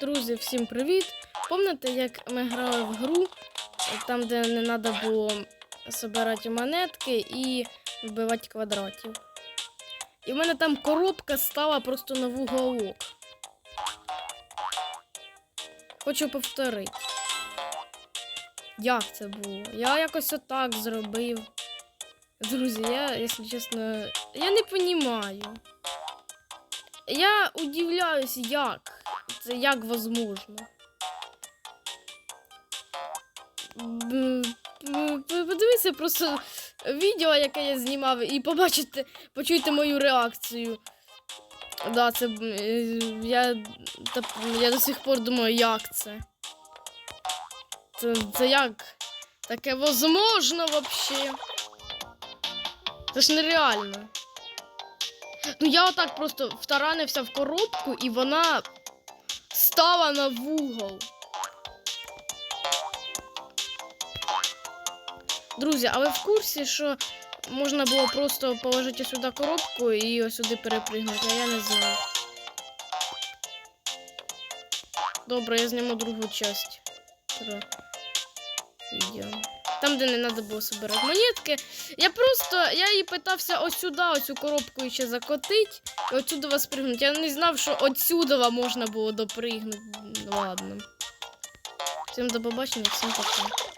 Друзі, всім привіт! Пам'ятаєте, як ми грали в гру, там, де не треба було збирати монетки і вбивати квадратів. І в мене там коробка стала просто на вуголок. Хочу повторити. Як це було? Я якось отак зробив. Друзі, я, якщо чесно, я не розумію. Я удивляюсь, як. Це як возможно. Подивіться просто відео, яке я знімав, і побачите, почуйте мою реакцію. Да, це е, я, я до сих пор думаю, як це. Це, це як? Таке возможно вообще. Це ж нереально. Ну я отак просто втаранився в коробку і вона стала на вугол. Друзі, а ви в курсі, що можна було просто положити сюди коробку і ось сюди перепригнути, а я не знаю. Добре, я зніму другу часть. Відео. Там, де не треба було збирати монетки. Я просто я її питався ось сюди, оцю коробку ще закотити і отсюди вас пригнути. Я не знав, що отсюда можна було допригнути. Ну, Ладно. Всім до побачення, всім пока.